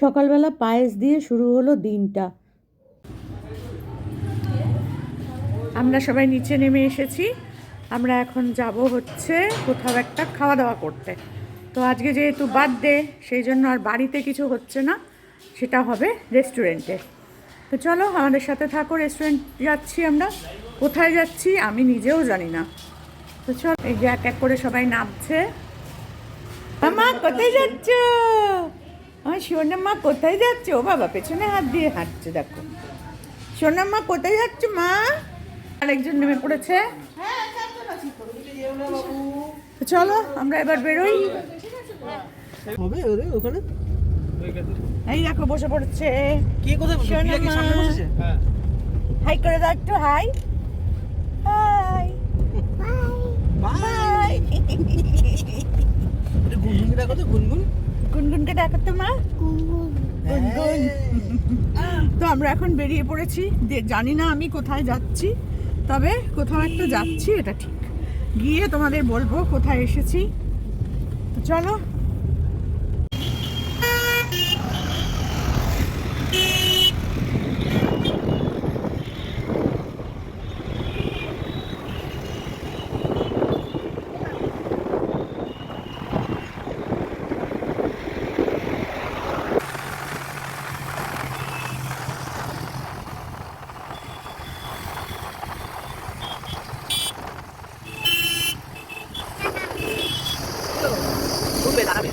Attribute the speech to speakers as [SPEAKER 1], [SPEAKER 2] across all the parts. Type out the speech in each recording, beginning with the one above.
[SPEAKER 1] সকালবেলা পায়েস দিয়ে শুরু হলো দিনটা। আমরা সবাই নিচে নেমে এসেছি। আমরা এখন যাব হচ্ছে কোথাও একটা খাওয়া দাওয়া করতে। তো আজকে যেহেতু বার্থডে, সেই জন্য আর বাড়িতে কিছু হচ্ছে না। সেটা হবে রেস্টুরেন্টে। তো চলো, আমাদের সাথে থাকো, রেস্টুরেন্ট যাচ্ছি আমরা। কোথায় যাচ্ছি আমি নিজেও জানি না। তো চল, এই যে এক এক করে সবাই নামছে। মা কোথায় যাচ্ছ? আমার সোনামা কোথায় যাচ্ছে? ও বাবা পেছনে হাত দিয়ে হাঁটছে দেখো। সোনামা কোথায় যাচ্ছ মা? আরেকজন নেমে পড়েছে। চলো আমরা এবার বেরোই।
[SPEAKER 2] হবে ওদের ওখানে?
[SPEAKER 1] এই দেখো বসে পড়েছে।
[SPEAKER 2] কে কোথায় বসে?
[SPEAKER 1] মা। হাই করে দাও একটু হাই। হাই।
[SPEAKER 2] বাই। গুনগুনকে ডাকো তো? গুনগুন?
[SPEAKER 1] গুনগুনকে তো মা? গুনগুন।
[SPEAKER 2] হ্যাঁ।
[SPEAKER 1] তো আমরা এখন বেরিয়ে পড়েছি। জানি না আমি কোথায় যাচ্ছি তবে কোথাও একটা যাচ্ছি এটা ঠিক। গিয়ে তোমাদের বলব কোথায় এসেছি। তো চলো
[SPEAKER 2] উঠবে দাঁড়াবে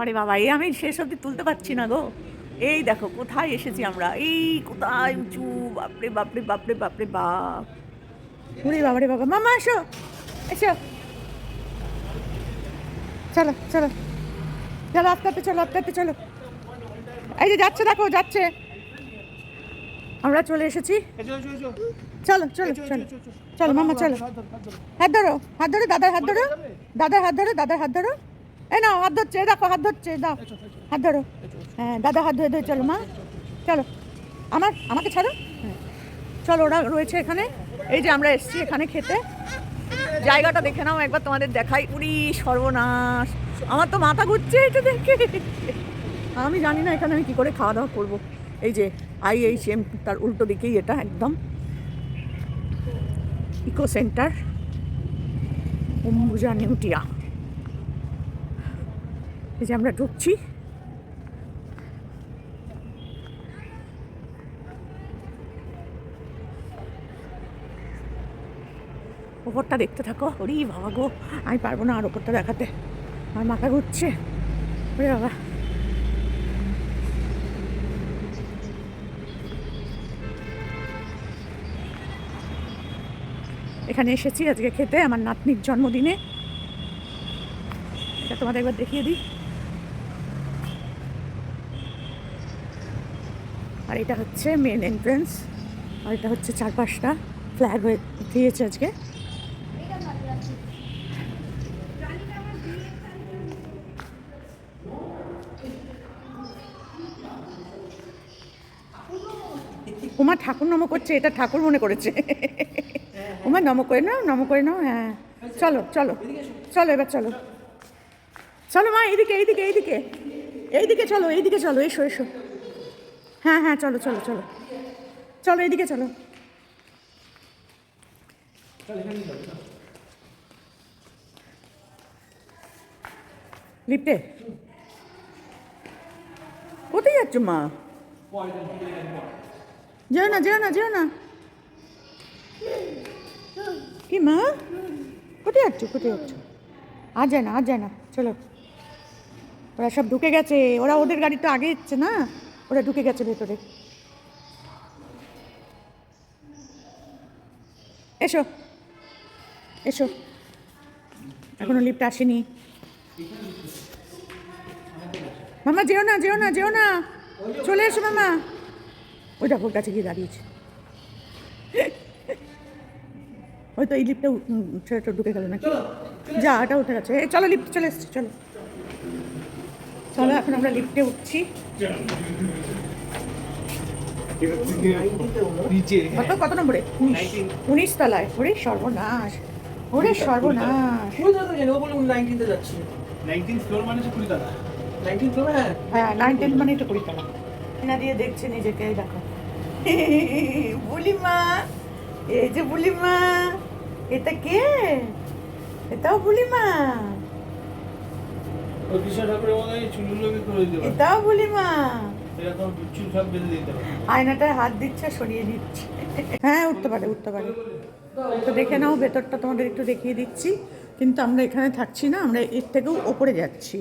[SPEAKER 1] ওরে বাবা এই আমি শেষ অবধি তুলতে পারছি না গো। এই দেখো কোথায় এসেছি আমরা? এই কোথায় উঁচু? বাপরে বাপরে বাপরে বাপরে বাপ। ওরে বাবা রে বাবা মামা এসো। এসো। চলো চলো। চলো আস্তে আস্তে চলো আস্তে আস্তে চলো। এই যে যাচ্ছে দেখো যাচ্ছে। আমরা চলে এসেছি। চলো চলো চলো। চলো মামা চলো। হাত ধরো হাত ধরো। দাদার হাত ধরো। দাদার হাত ধরো দাদার হাত ধরো। এই নাও, হাত ধরছে দেখো, হাত ধরছে, দাও। হাত ধরো। হ্যাঁ দাদা, হাত ধরে ধরে চলো, মা। চলো। আমার, আমাকে ছাড়ো? হ্যাঁ। চলো, ওরা রয়েছে এখানে। এই যে আমরা এসেছি এখানে খেতে। জায়গাটা দেখে নাও, একবার তোমাদের দেখাই। উড়ি, সর্বনাশ। আমার তো মাথা ঘুরছে এটা দেখে। আমি জানি না এখানে আমি কী করে খাওয়া দাওয়া করব। এই যে আই এইচ এম, তার উল্টো দিকেই এটা একদম। Eco centre. অম্বুজা নিউটিয়া। এই যে আমরা ঢুকছি। ওপরটা দেখতে থাকো। ওরে বাবা গো, আমি পারব না আর ওপরটা দেখাতে। আমার মাথা ঘুরছে। ওরে বাবা। এখানে এসেছি আজকে খেতে, আমার নাতনির জন্মদিনে। এটা তোমাদের একবার দেখিয়ে দিই। আর এটা হচ্ছে মেন এন্ট্রেন্স আর এটা হচ্ছে চারপাশটা ফ্ল্যাগ হয়ে দিয়েছে আজকে। উমা ঠাকুর নম করছে, এটা ঠাকুর মনে করেছে। উমা নম করে নাও, নম করে নাও হ্যাঁ। চলো চলো চলো এবার চলো। চলো মা, এইদিকে এইদিকে এইদিকে। এইদিকে চলো এইদিকে চলো, এসো এসো। হ্যাঁ হ্যাঁ চলো চলো চলো। চলো, এদিকে চলো। লিফটে কোথায় যাচ্ছ, মা? যেও না যেও না যেও না। কি, মা? কোথায় যাচ্ছ কোথায় যাচ্ছ? আর যায় না, আর যায় না। চলো। ওরা সব ঢুকে গেছে। ওরা ওদের গাড়ি তো আগে এসছে, না? ওরা ঢুকে গেছে ভেতরে। এসো। এসো। এখনও লিফট আসেনি। মামা যেও না যেও না যেও না। চলে এসো মামা। ওই দেখো কাছে গিয়ে দাঁড়িয়েছে। ওই তো এই লিফটটা ছেলেটা ঢুকে গেল নাকি? যা এটা উঠে গেছে। চলো লিফটে চলে এসছে চলো। চলো এখন আমরা লিফটে উঠছি। কত কত নম্বরে? উনিশ। তলায়। ওরে সর্বনাশ। ওরে সর্বনাশ।
[SPEAKER 3] নাইনটিন মানে
[SPEAKER 2] তো হ্যাঁ।
[SPEAKER 1] হ্যাঁ নাইন টেন মানে তো কুড়ি টাকা না দিয়ে দেখছে নিজেকে এই দেখো। বুলিমা এই যে বুলিমা এটা কে? এটাও বুলিমা
[SPEAKER 3] ওই কৃষ্ণ ঠাকুরের মতো এই চুলগুলোকে করে দিতে পারে
[SPEAKER 1] এটাও
[SPEAKER 3] দিতে পারে।
[SPEAKER 1] আয়নাটায় হাত দিচ্ছে সরিয়ে দিচ্ছে। হ্যাঁ উঠতে পারে উঠতে পারে। তো দেখে নাও ভেতরটা তোমাদের একটু দেখিয়ে দিচ্ছি। কিন্তু আমরা এখানে থাকছি না আমরা এর থেকেও ওপরে যাচ্ছি।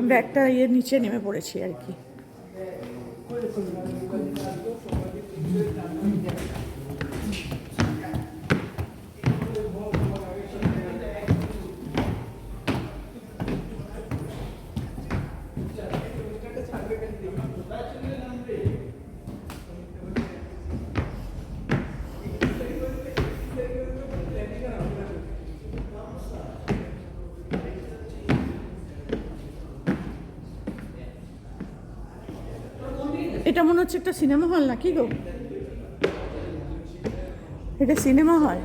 [SPEAKER 1] আমরা একটা ইয়ের নিচে নেমে পড়েছি আর কি। এটা মনে হচ্ছে একটা সিনেমা হল নাকি গো? এটা সিনেমা হল।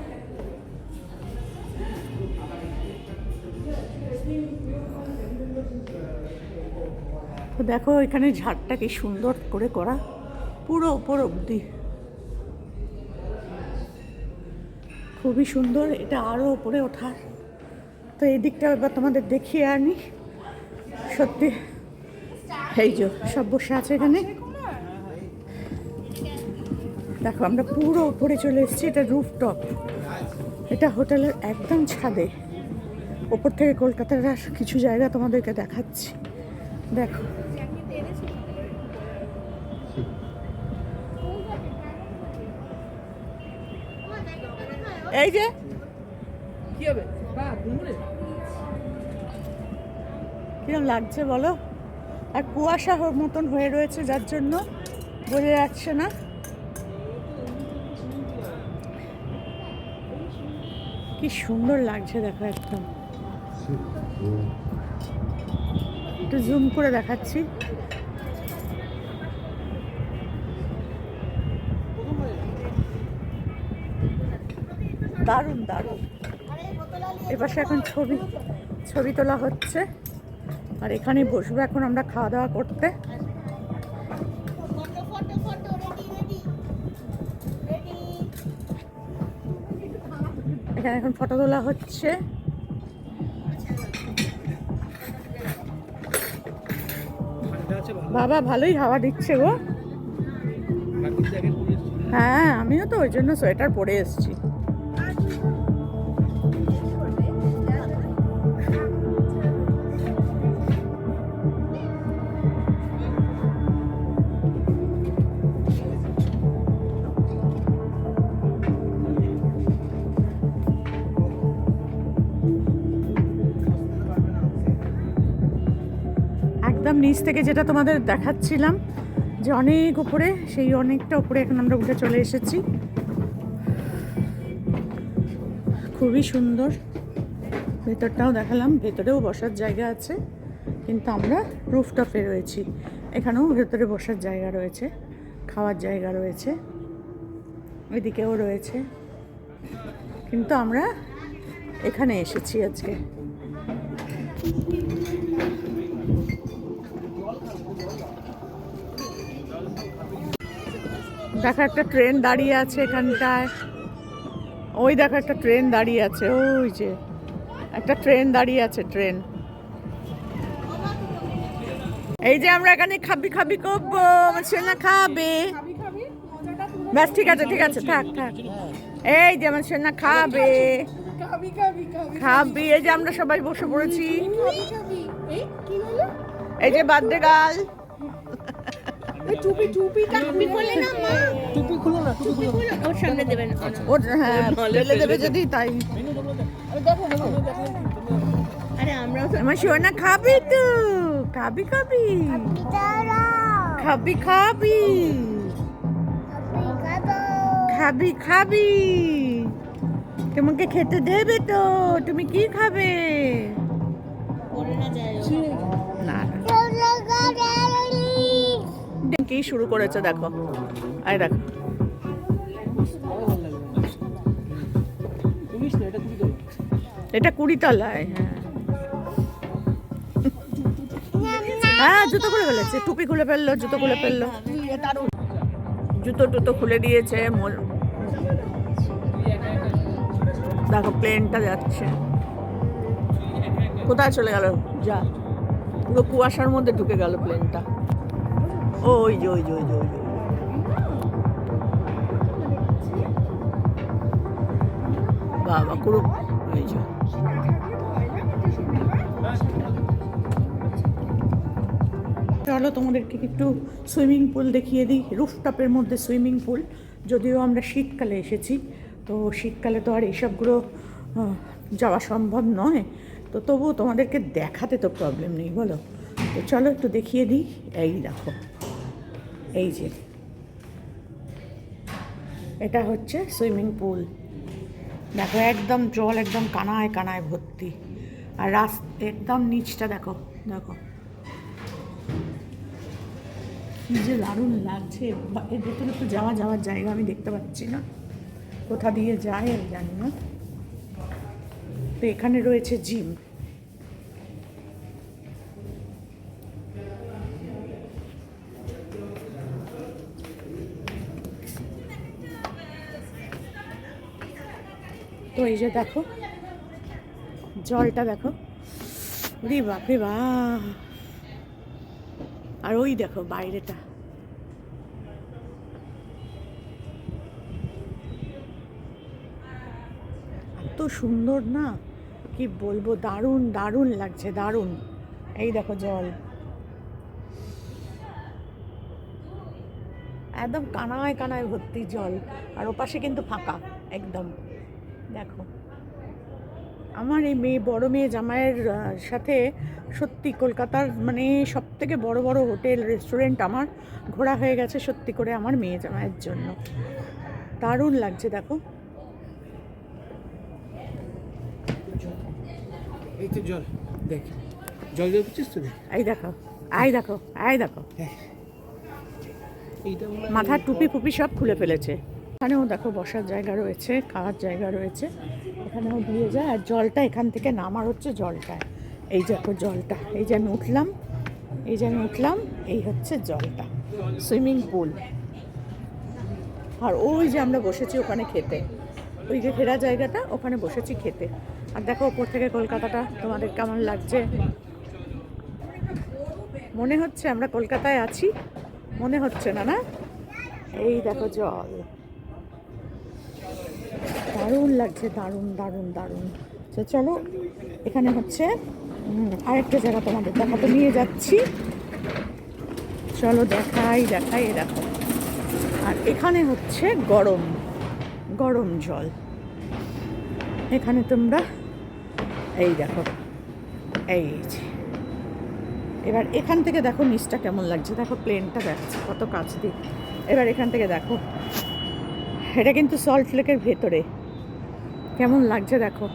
[SPEAKER 1] তো দেখো, এখানে ঝাড়টা কি সুন্দর করে করা, পুরো ওপর অবধি। খুবই সুন্দর, এটা আরও ওপরে ওঠার। তো এই দিকটা এবার তোমাদের দেখিয়ে আনি। সত্যি, এই যে, সব বসে আছে এখানে। দেখো আমরা পুরো উপরে চলে এসেছি এটা রুফটপ এটা হোটেলের একদম ছাদে। ওপর থেকে কলকাতার আর কিছু জায়গা তোমাদেরকে দেখাচ্ছি। দেখো। এই যে। কিরম লাগছে বলো? আর কুয়াশা মতন হয়ে রয়েছে যার জন্য বোঝা যাচ্ছে না। কি সুন্দর লাগছে দেখো একদম। একটু জুম করে দেখাচ্ছি। দারুণ দারুণ। এপাশে এখন ছবি ছবি তোলা হচ্ছে। আর এখানে বসবো এখন আমরা খাওয়া দাওয়া করতে। এখানে এখন ফটো তোলা হচ্ছে। বাবা ভালোই হাওয়া দিচ্ছে গো। হ্যাঁ আমিও তো ওই জন্য সোয়েটার পরে এসেছি। নিচ থেকে যেটা তোমাদের দেখাচ্ছিলাম, যে অনেক উপরে, সেই অনেকটা উপরে এখন আমরা উঠে চলে এসেছি। খুবই সুন্দর। ভেতরটাও দেখালাম, ভেতরেও বসার জায়গা আছে, কিন্তু আমরা রুফটপে রয়েছি। এখানেও ভেতরে বসার জায়গা রয়েছে, খাওয়ার জায়গা রয়েছে, ওইদিকেও রয়েছে। কিন্তু আমরা এখানে এসেছি আজকে। দেখো একটা ট্রেন দাঁড়িয়ে আছে এখানটায়। ওই দেখো একটা ট্রেন দাঁড়িয়ে আছে ওই যে। একটা ট্রেন দাঁড়িয়ে আছে ট্রেন। এই যে আমরা এখানে খাবি খাবি করব আমার সোনা খাবে। ব্যাস ঠিক আছে ঠিক আছে থাক থাক। এই যে আমার সোনা খাবে। খাবি এই যে আমরা সবাই বসে পড়েছি। এই যে বার্থডে গাল।
[SPEAKER 2] টুপি খুলো না টুপি খুলো
[SPEAKER 4] ওর সামনে দেবেন
[SPEAKER 1] ওর হ্যাঁ ফেলে দেবে যদি তাই।
[SPEAKER 4] আরে আমরাও
[SPEAKER 1] আমার সোনা খাবি তো। খাবি খাবি। খাবি খাবি। খাবি খাবি। তোমাকে খেতে দেবে তো। তুমি কি খাবে? কি শুরু করেছে, দেখো। আয় দেখো।
[SPEAKER 2] এটা
[SPEAKER 1] কুড়ি তলায় হ্যাঁ। হ্যাঁ জুতো খুলে ফেলেছে। টুপি খুলে ফেলল, জুতো খুলে ফেলল। জুতো টুতো খুলে দিয়েছে দেখো, প্লেনটা যাচ্ছে। কোথায় চলে গেল? যা। পুরো কুয়াশার মধ্যে ঢুকে গেল প্লেনটা। ওই যে ওই যে ওই যে, ওই ওই চলো, তোমাদেরকে একটু সুইমিং পুল দেখিয়ে দিই, রুফটপের মধ্যে সুইমিং পুল। যদিও আমরা শীতকালে এসেছি, তো শীতকালে তো আর এইসবগুলো যাওয়া সম্ভব নয়। তো তবুও তোমাদেরকে দেখাতে তো প্রবলেম নেই, বলো। তো চলো, একটু দেখিয়ে দিই। এই দেখো। এই যে। এটা হচ্ছে সুইমিং পুল। দেখো, একদম জল একদম কানায় কানায় ভর্তি। আর রাস একদম নিচটা দেখো দেখো। কি যে দারুণ লাগছে। এর ভেতরে তো যাওয়া যাওয়ার জায়গা আমি দেখতে পাচ্ছি না। কোথা দিয়ে যায় আমি জানি না। তো এখানে রয়েছে জিম। তো এই যে দেখো, জলটা দেখো। রে বাপ রে আর ওই দেখো বাইরেটা। এত সুন্দর না? কি বলব, দারুণ দারুণ লাগছে, দারুণ। এই দেখো জল। একদম কানায় কানায় ভর্তি জল। আর ওপাশে কিন্তু ফাঁকা, একদম। দেখো। আমার এই মেয়ে বড় মেয়ে জামাইয়ের সাথে সত্যি কলকাতার মানে সব থেকে বড় বড় হোটেল রেস্টুরেন্ট আমার ঘোরা হয়ে গেছে সত্যি করে আমার মেয়ে জামাইয়ের জন্য। দারুণ লাগছে দেখো।
[SPEAKER 2] এই তো জল দেখ। জল জল করছিস তো?
[SPEAKER 1] এই দেখো আই দেখো আই দেখো।
[SPEAKER 2] হয়-
[SPEAKER 1] মাথার টুপি ফুপি সব খুলে ফেলেছে। এখানেও দেখো বসার জায়গা রয়েছে, খাওয়ার জায়গা রয়েছে। এখানেও দিয়ে যায় আর জলটা এখান থেকে নামার হচ্ছে জলটা। এই দেখো জলটা, এই যে আমি উঠলাম, এই যে আমি উঠলাম, এই হচ্ছে জলটা, সুইমিং পুল। আর ওই যে আমরা বসেছি ওখানে খেতে, ওই যে ঘেরা জায়গাটা, ওখানে বসেছি খেতে। আর দেখো ওপর থেকে কলকাতাটা, তোমাদের কেমন লাগছে? মনে হচ্ছে আমরা কলকাতায় আছি, মনে হচ্ছে না না? এই দেখো জল। দারুণ লাগছে, দারুণ দারুণ দারুণ। তো চলো, এখানে হচ্ছে আরেকটা জায়গা তোমাদের দেখাতে নিয়ে যাচ্ছি। চলো দেখাই দেখাই দেখো। আর এখানে হচ্ছে গরম গরম জল। এখানে তোমরা, এই দেখো, এই যে। এবার এখান থেকে দেখো নিচটা কেমন লাগছে। দেখো প্লেনটা যাচ্ছে কত কাছ দিয়ে। এবার এখান থেকে দেখো, এটা কিন্তু সল্ট লেকের ভেতরে। কেমন লাগছে দেখো?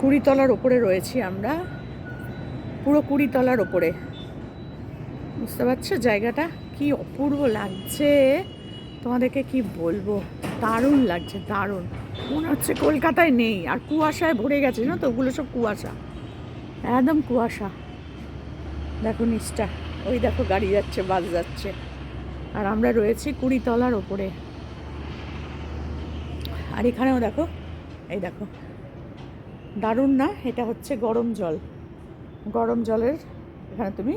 [SPEAKER 1] কুড়িতলার ওপরে রয়েছি আমরা। পুরো কুড়িতলার ওপরে। বুঝতে পারছ জায়গাটা? কি অপূর্ব লাগছে। তোমাদেরকে কি বলব? দারুণ লাগছে, দারুণ। মনে হচ্ছে কলকাতায় নেই, আর কুয়াশায় ভরে গেছে না তো? ওগুলো সব কুয়াশা। একদম কুয়াশা। দেখো নিচটা। ওই দেখো গাড়ি যাচ্ছে, বাস যাচ্ছে। আর আমরা রয়েছি কুড়িতলার ওপরে। আর এখানেও দেখো, এই দেখো। দারুণ না? এটা হচ্ছে গরম জল। গরম জলের এখানে তুমি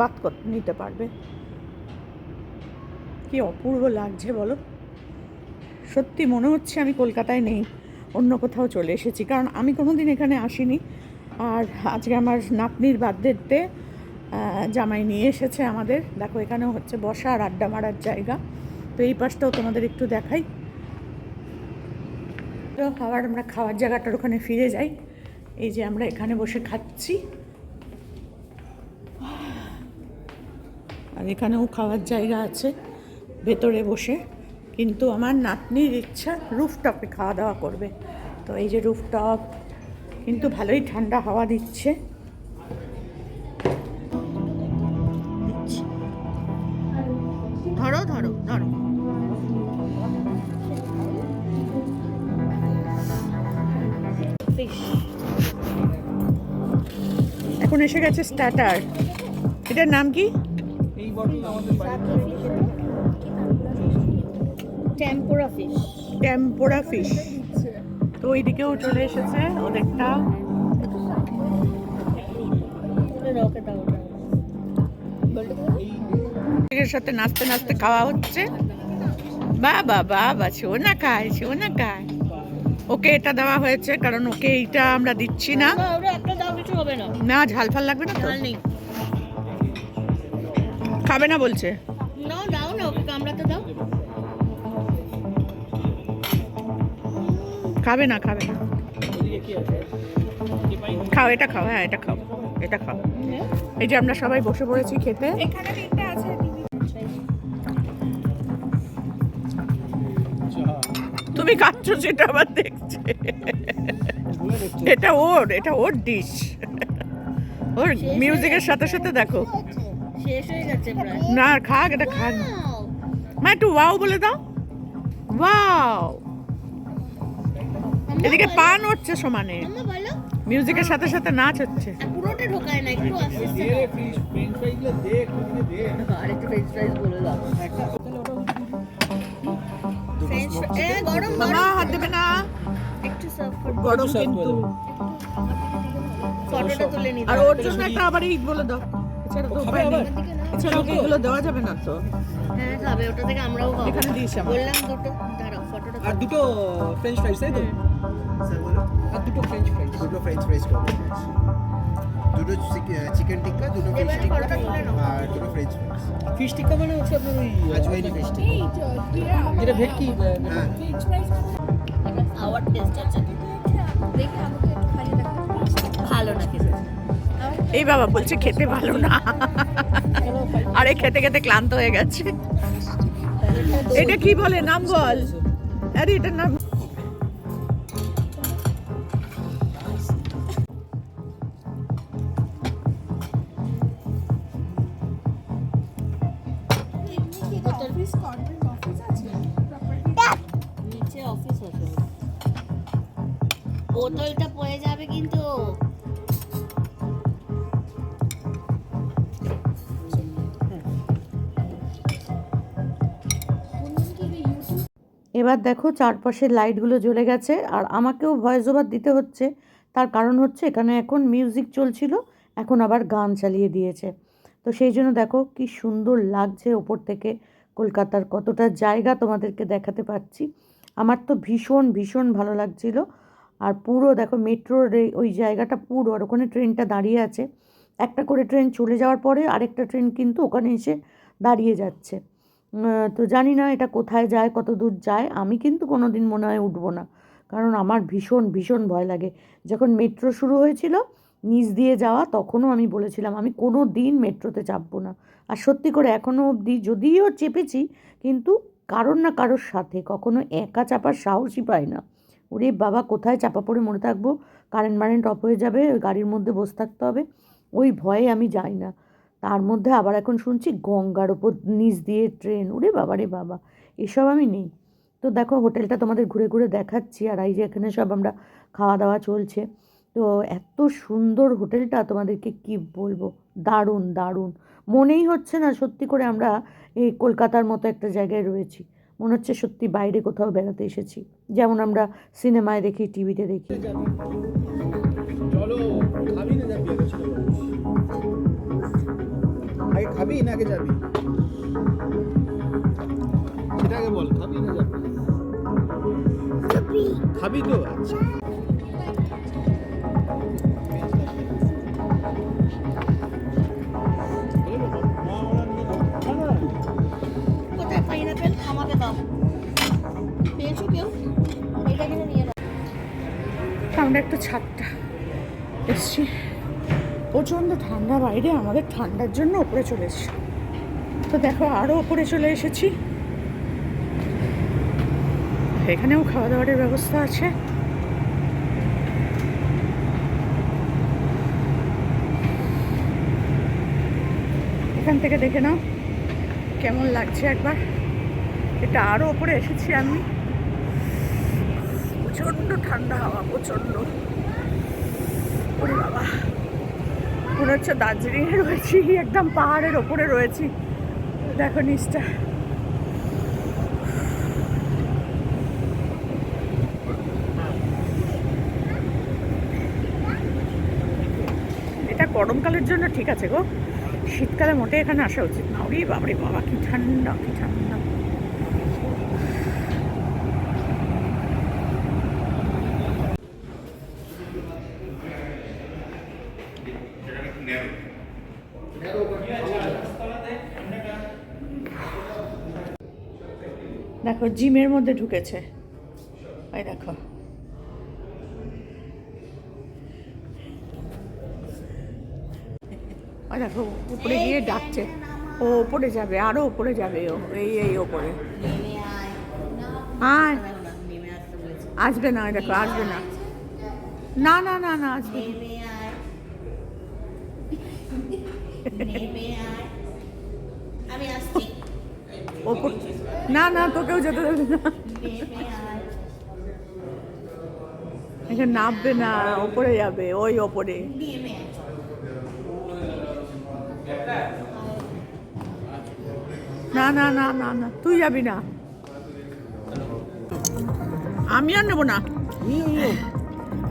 [SPEAKER 1] বাত নিতে পারবে। কি অপূর্ব লাগছে বলো। সত্যি মনে হচ্ছে আমি কলকাতায় নেই, অন্য কোথাও চলে এসেছি। কারণ আমি কোনোদিন এখানে আসিনি। আর আজকে আমার নাতনির বার্থডেতে জামাই নিয়ে এসেছে আমাদের। দেখো, এখানেও হচ্ছে বসা আর আড্ডা মারার জায়গা। তো এই পাশটাও তোমাদের একটু দেখাই। তো আবার আমরা খাওয়ার জায়গাটার ওখানে ফিরে যাই। এই যে আমরা এখানে বসে খাচ্ছি। আর এখানেও খাওয়ার জায়গা আছে, ভেতরে বসে। কিন্তু আমার নাতনির ইচ্ছা রুফটপে খাওয়া দাওয়া করবে। তো এই যে রুফটপ, কিন্তু ভালোই ঠান্ডা হাওয়া দিচ্ছে। ধরো ধরো ধরো। এখন এসে গেছে স্টার্টার এটার নাম কি?
[SPEAKER 3] এই বটল আমাদের বাড়িতে
[SPEAKER 4] টেম্পোরা ফিশ
[SPEAKER 1] টেম্পোরা ফিশ তো ওইদিকেও চলে এসেছে ওদেরটা এর সাথে নাচতে নাচতে খাওয়া হচ্ছে। বাবা বাবা না খায় না খায়। ওকে এটা দেওয়া হয়েছে কারণ ওকে এইটা আমরা দিচ্ছি না।
[SPEAKER 4] কিছু হবে না।
[SPEAKER 1] না ঝাল ফাল লাগবে না তো?
[SPEAKER 4] ঝাল নেই।
[SPEAKER 1] খাবে না বলছে?
[SPEAKER 4] না দাও না ওকে কামড়াতে দাও।
[SPEAKER 1] খাবে না খাবে না।
[SPEAKER 3] আছে
[SPEAKER 1] খাও এটা খাও হ্যাঁ এটা খাও এটা খাও। এই যে আমরা সবাই বসে পড়েছি খেতে। তুমি খাচ্ছ সেটা আবার দেখছি। এটা ওর এটা ওর ডিশ ওর মিউজিকের সাথে সাথে দেখো।
[SPEAKER 4] শেষ হয়ে যাচ্ছে প্রায়।
[SPEAKER 1] না খাক এটা খাক। মা একটু ওয়াও বলে দাও। ওয়াও এদিকে পান হচ্ছে সমানে। মিউজিকের সাথে সাথে নাচ হচ্ছে।
[SPEAKER 4] পুরোটা ঢোকায় না একটু আস্তে আস্তে
[SPEAKER 3] ফ্রেঞ্চ ফ্রেঞ্চ দে খুবই দে।
[SPEAKER 4] আর একটু ফ্রেঞ্চ ফ্রাইজ বলে দাও। ফ্রেঞ্চ এ গরম
[SPEAKER 1] মামা
[SPEAKER 4] গরম।
[SPEAKER 1] হাত দেবে না।
[SPEAKER 4] একটু সার্ভ করে।
[SPEAKER 1] গরম কিন্তু
[SPEAKER 4] ফটোটা তুলে নিতে
[SPEAKER 1] আর ওর জন্য একটা আবার ঈদ বলে দাও। এছাড়া তো উপায় নেই। এছাড়া ওকে এগুলো দেওয়া যাবে না তো।
[SPEAKER 4] হ্যাঁ খাবে। ওটা থেকে আমরাও খাব।
[SPEAKER 1] এখানে দিস
[SPEAKER 4] বললাম দুটো। দাঁড়াও ফটোটা
[SPEAKER 2] আর দুটো ফ্রেঞ্চ ফ্রাইস তাই তো? আর দুটো ফ্রেঞ্চ ফ্রাইস
[SPEAKER 5] দুটো ফ্রেঞ্চ ফ্রাইস করব দুটো চিকেন টিক্কা দুটো ফিশ টিক্কা আর দুটো ফ্রেঞ্চ
[SPEAKER 2] ফিশ টিক্কা মানে হচ্ছে আপনার ওই
[SPEAKER 5] আজওয়াইনি ফিশ টিক্কা
[SPEAKER 2] যেটা ভেটকি
[SPEAKER 5] হ্যাঁ।
[SPEAKER 4] টেস্ট আছে। ভালো না খেতে
[SPEAKER 1] এই বাবা বলছে খেতে ভালো না। আরে খেতে খেতে ক্লান্ত হয়ে গেছে। এটা কি বলে? নাম বল। আরে এটার নাম দেখো চারপাশের লাইটগুলো জ্বলে গেছে আর আমাকেও ভয়েস ওভার দিতে হচ্ছে। তার কারণ হচ্ছে এখানে এখন মিউজিক চলছিল, এখন আবার গান চালিয়ে দিয়েছে। তো সেই জন্য দেখো কি সুন্দর লাগছে ওপর থেকে। কলকাতার কতটা জায়গা তোমাদেরকে দেখাতে পাচ্ছি। আমার তো ভীষণ ভীষণ ভালো লাগছিল। আর পুরো দেখো মেট্রোর ওই জায়গাটা পুরো, আর ওখানে ট্রেনটা দাঁড়িয়ে আছে। একটা করে ট্রেন চলে যাওয়ার পরে আরেকটা ট্রেন কিন্তু ওখানে এসে দাঁড়িয়ে যাচ্ছে। তো জানি না এটা কোথায় যায়, কত দূর যায়। আমি কিন্তু কোনো দিন মনে হয় উঠবো না, কারণ আমার ভীষণ ভীষণ ভয় লাগে। যখন মেট্রো শুরু হয়েছিল, নিচ দিয়ে যাওয়া, তখনও আমি বলেছিলাম, আমি কোনো দিন মেট্রোতে চাপবো না। আর সত্যি করে এখনও অবধি যদিও চেপেছি, কিন্তু কারোর না কারোর সাথে, কখনো একা চাপার সাহসই পাই না। ওরে বাবা, কোথায় চাপা পড়ে মরে থাকব? কারেন্ট মারেন্ট অফ হয়ে যাবে গাড়ির মধ্যে বসে থাকতে হবে। ওই ভয়ে আমি যাই না। তার মধ্যে আবার এখন শুনছি গঙ্গার ওপর নিচ দিয়ে ট্রেন। ওরে বাবা রে বাবা, এসব আমি নেই। তো দেখো হোটেলটা তোমাদের ঘুরে ঘুরে দেখাচ্ছি আর এই যে এখানে সব আমরা খাওয়া দাওয়া চলছে। তো এত সুন্দর হোটেলটা তোমাদেরকে কি বলব? দারুণ দারুণ। মনেই হচ্ছে না সত্যি করে আমরা এই কলকাতার মতো একটা জায়গায় রয়েছি। মনে হচ্ছে সত্যি বাইরে কোথাও বেড়াতে এসেছি। যেমন আমরা সিনেমায় দেখি, টিভিতে দেখি।
[SPEAKER 3] খাবি না আগে যাবি? সেটা আগে বল খাবি না যাবি? খাবি তো আচ্ছা।
[SPEAKER 4] কোথায় পাইনাপেল আমাকে দাও। পেয়েছ কেউ? এটা কিনে নিয়ে নাও
[SPEAKER 1] আমরা একটু ছাদটা এসছি। প্রচণ্ড ঠান্ডা বাইরে, আমাদের ঠান্ডার জন্য ওপরে চলে এসছি। তো দেখো আরও ওপরে চলে এসেছি। এখানেও খাওয়া দাওয়ার ব্যবস্থা আছে। এখান থেকে দেখে নাও, কেমন লাগছে একবার। এটা আরও ওপরে এসেছি আমি। প্রচণ্ড ঠান্ডা হাওয়া, প্রচণ্ড ওরে বাবা মনে হচ্ছে দার্জিলিংয়ে রয়েছি, একদম পাহাড়ের ওপরে রয়েছি। দেখো নিচটা। এটা গরমকালের জন্য ঠিক আছে গো। শীতকালে মোটে এখানে আসা উচিত না। ওরে বাবারে বাবা, কি ঠান্ডা কি ঠান্ডা। দেখো জিমের মধ্যে ঢুকেছে। ওই দেখো। ওই দেখো, উপরে গিয়ে ডাকছে। ও উপরে যাবে, আরও উপরে যাবে ও। এই এই ওপরে। আয়। আসবে না দেখো, আসবে না। না না না না, আসবে না। ওপর না না তোকেও যেতে দেবে না। এখানে নামবে না ওপরে যাবে ওই ওপরে। না না না না না তুই যাবি না। আমি আর নেব না।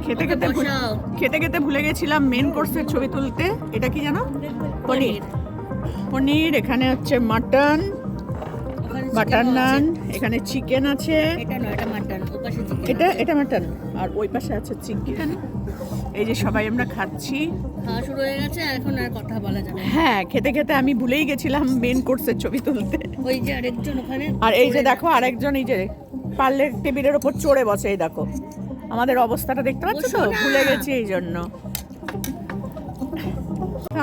[SPEAKER 1] খেতে খেতে ভুল- খেতে খেতে ভুলে গেছিলাম মেন কোর্সের ছবি তুলতে। এটা কি জানো? পনির। পনির। এখানে হচ্ছে মাটন বাটার নান এখানে চিকেন আছে।
[SPEAKER 4] এটা এটা মাটন
[SPEAKER 1] আর ওই পাশে আছে চিকেন এই যে সবাই আমরা খাচ্ছি।
[SPEAKER 4] খাওয়া শুরু হয়ে গেছে এখন আর কথা বলা যাবে
[SPEAKER 1] হ্যাঁ খেতে খেতে আমি ভুলেই গেছিলাম মেন কোর্সের ছবি তুলতে।
[SPEAKER 4] ওই যে আরেকজন ওখানে।
[SPEAKER 1] আর এই যে দেখো আরেকজন এই যে পার্লের টেবিলের ওপর চড়ে বসে এই দেখো। আমাদের অবস্থাটা দেখতে পাচ্ছ তো? ভুলে গেছি এই জন্য।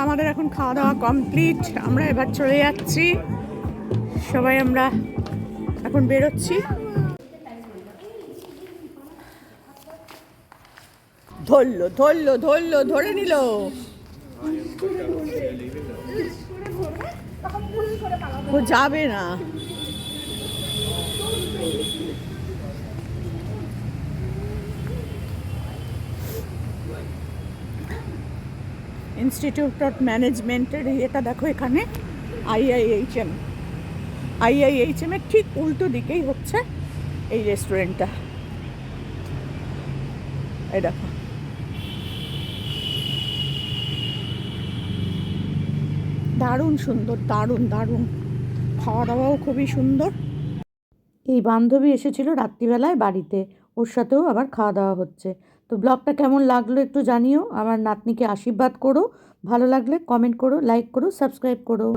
[SPEAKER 1] আমাদের এখন খাওয়া দাওয়া কমপ্লিট আমরা এবার চলে যাচ্ছি। সবাই আমরা এখন বেরোচ্ছি। ধরলো ধরলো ধরলো, ধরে নিল। ও যাবে না। ইনস্টিটিউট অফ ম্যানেজমেন্টের ইয়েটা দেখো এখানে আইআইএইচএম আইআইএইচএম এর ঠিক উল্টো দিকেই হচ্ছে এই রেস্টুরেন্টটা এই দেখো। দারুণ সুন্দর, দারুণ দারুণ। খাওয়া দাওয়াও খুবই সুন্দর। এই বান্ধবী এসেছিল রাত্রিবেলায় বাড়িতে, ওর সাথেও আবার খাওয়া দাওয়া হচ্ছে। তো ব্লগটা কেমন লাগল একটু জানিও, আমার নাতনিকে আশীর্বাদ করো, ভালো লাগলে কমেন্ট করো লাইক করো সাবস্ক্রাইব করো।